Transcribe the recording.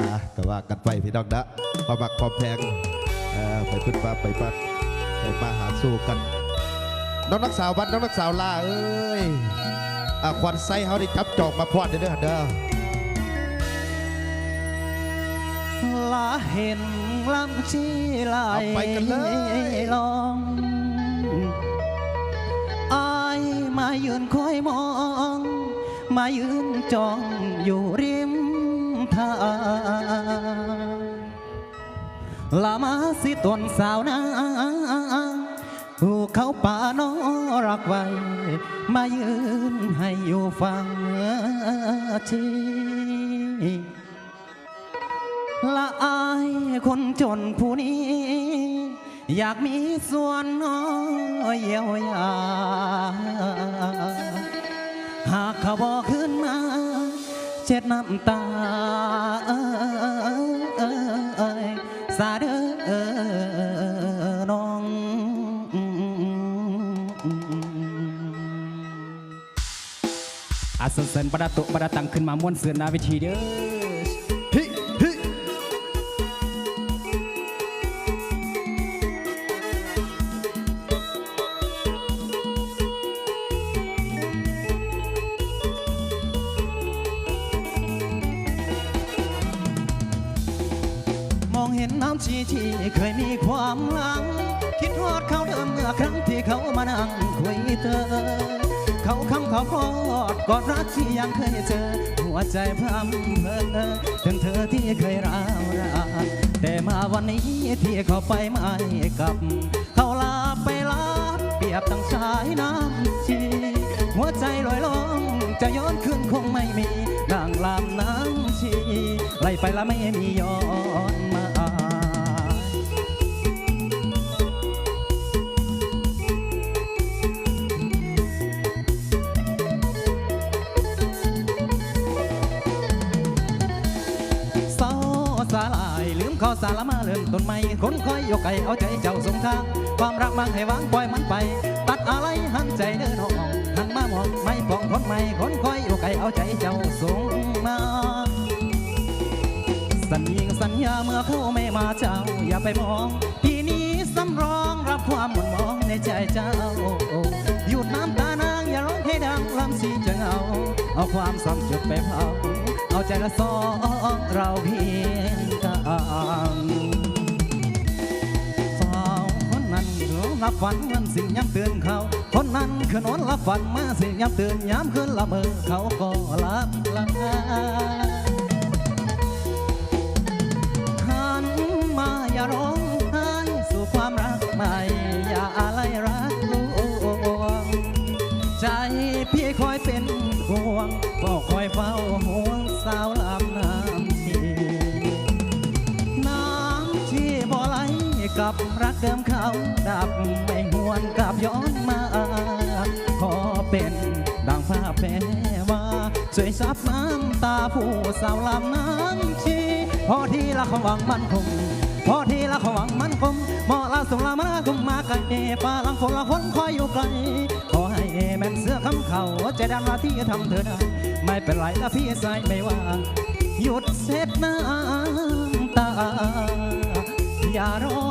อะแต่ว่ากันไปพี่น้องนะความมักความแพงเอ่อไปพึ่งมาไปปัดไปมาหาสู้กัน น้องนักสาววัดน้องนักสาวลาเอ้ยอะควันไส้เขาได้จับจอกมาพอดเด้อเด้อเด้อลาเห็นลำชีไหลเอาไปกันเลยลองอายมายืนคอยมอง มายืนจ้องอยู่ ลามาสิตนสาวนางภูเขาป่าน้อรักไว้ มายืนให้อยู่ฟังชีละอายคนจนผู้นี้ อยากมีส่วนน้อยเยียวยา หากเขาบอกขึ้นมา เช็ดน้ำตาาเด้อน้องอาสนเสนประดาตุประดาตังขึ้นมาม้วนเสือนาวิธีเด้อ ห็นน้ำชีที่เคยมีความหลัง คิดทอดเขาเดิมเมื่อครั้งที่เขามานั่งคุยเธอ เขาคำเขาพอดกอดรักที่ยังเคยเจอ หัวใจพร่ำเพอถึงเธอที่เคยร้าวรานแต่มาวันนี้ที่เขาไปไม่กลับ เขาลาไปลาเปียบตั้งชายน้ำชีหัวใจลอยลงจะย้อนคืนคงไม่มีดังลำน้ำชีไล่ไปแล้วไม่มีย้อน สาลาย ลืมข้อสารละมาเริ่มต้นใหม่คนคอยยกไก่เอาใจเจ้าสงทาง ความรักบางให้วางปล่อยมันไป ตัดอะไรหันใจเดินออกหันมามองไม่ปองคนใหม่คนคอยยกไก่เอาใจเจ้าสงมาสัญญิงสัญญาเมื่อเขาไม่มาเจ้า อย่าไปมองที่นี้สำรองรับความหมุนมองในใจเจ้าหยุดน้ำตานางอย่าร้องให้ดังลำสีจะเงาเอาความซ้ำจุดไปเผา เอาใจละสองเราเพียงกันสาวคนนั้นรับฝันมันสิ่งย้ำเตือนเขา คนนั้นคือนอนรับฝันมาสิ่งย้ำเตือนย้ำคืนละเมอเขาก็รับลาหันมาอย่าร้องไห้สู่ความรักใหม่อย่าอะไรรักลวงใจพี่คอยเป็นห่วงก็คอยเฝ้าห่วง สาวลำน้ำชีน้ำชีบ่ไหลกับรักเดิมเขาดับไม่หวนกลับย้อนมา ขอเป็นดังภาพแพ้ว่าช่วยซับน้ำตาผู้สาวลำน้ำชีพอที่ละเขาหวังมันคงพอที่ละเขาหวังมันคงหมอละส่งละมาคงมาไกลฟ้าลังฝนละฝนคอยอยู่ไกลขอให้ แม่นเสื้อคำเขาใจดำละที่ทำเธอได้ไม่เป็นไรละพี่ใส่ไม่ว่า หยุดเช็จน้ำตาอย่ารอ